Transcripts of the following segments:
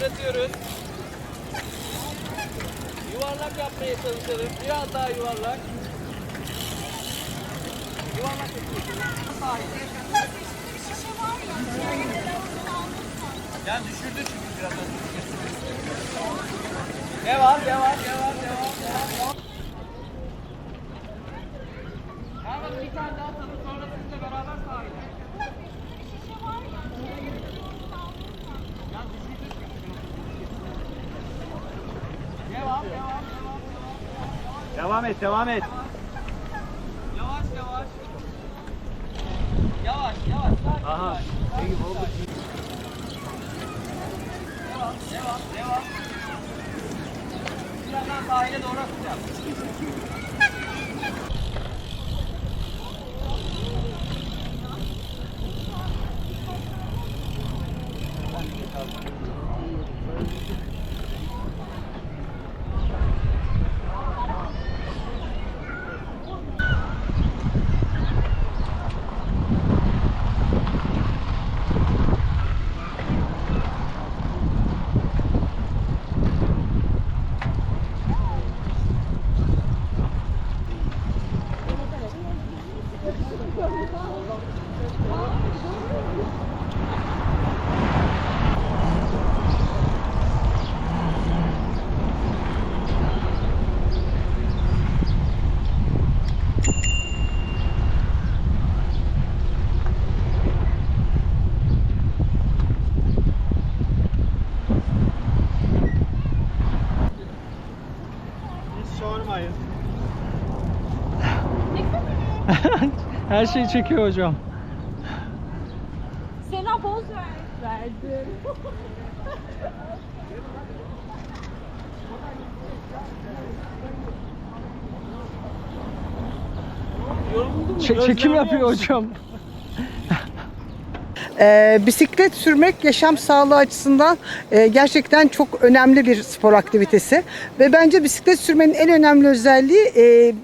Sırıtıyoruz. Yuvarlak yapmaya çalışalım. Biraz daha yuvarlak. Yuvarlak. Yani düşürdü çünkü biraz önce. Devam, devam, devam, devam, devam. Hemen bir tane daha atalım, sonra sizinle beraber sahile. Devam, devam, devam, devam. Et, devam et. Yavaş, yavaş. Yavaş, yavaş. sakin, Aha. yavaş. Peki oldu. Devam, devam, devam. Sahile doğru atacağım. Her şeyi çekiyor hocam. Sena poz ver. Verdim. Çe- çekim yapıyor hocam. Ee, bisiklet sürmek yaşam sağlığı açısından e, gerçekten çok önemli bir spor aktivitesi ve bence bisiklet sürmenin en önemli özelliği e,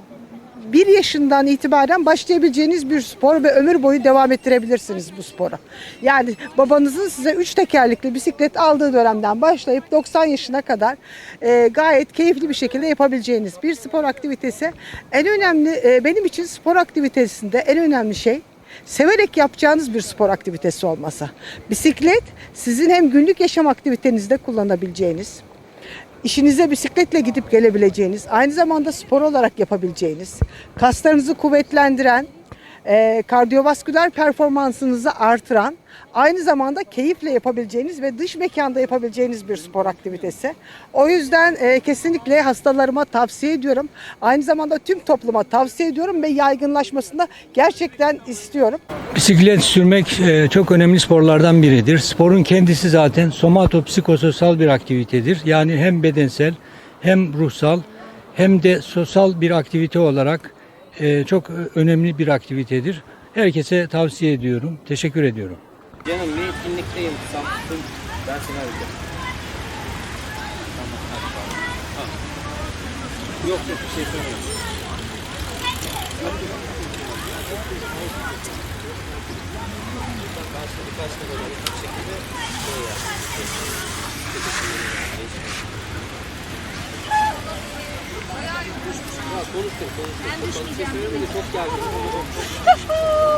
bir yaşından itibaren başlayabileceğiniz bir spor ve ömür boyu devam ettirebilirsiniz bu spora. Yani babanızın size üç tekerlekli bisiklet aldığı dönemden başlayıp 90 yaşına kadar e, gayet keyifli bir şekilde yapabileceğiniz bir spor aktivitesi. En önemli e, benim için spor aktivitesinde en önemli şey severek yapacağınız bir spor aktivitesi olması. Bisiklet sizin hem günlük yaşam aktivitenizde kullanabileceğiniz, işinize bisikletle gidip gelebileceğiniz, aynı zamanda spor olarak yapabileceğiniz, kaslarınızı kuvvetlendiren, e, kardiyovasküler performansınızı artıran, aynı zamanda keyifle yapabileceğiniz ve dış mekanda yapabileceğiniz bir spor aktivitesi. O yüzden e, kesinlikle hastalarıma tavsiye ediyorum. Aynı zamanda tüm topluma tavsiye ediyorum ve yaygınlaşmasını gerçekten istiyorum. Bisiklet sürmek e, çok önemli sporlardan biridir. Sporun kendisi zaten somatopsikososyal bir aktivitedir. Yani hem bedensel hem ruhsal hem de sosyal bir aktivite olarak e, çok önemli bir aktivitedir. Herkese tavsiye ediyorum. Teşekkür ediyorum. Canım bir etkinlikteyim. Samsun. Ben seni arayacağım. Yok yok bir şey söylemiyorum. Şey konuştum konuştum. Ben düşmeyeceğim. Çok gergin.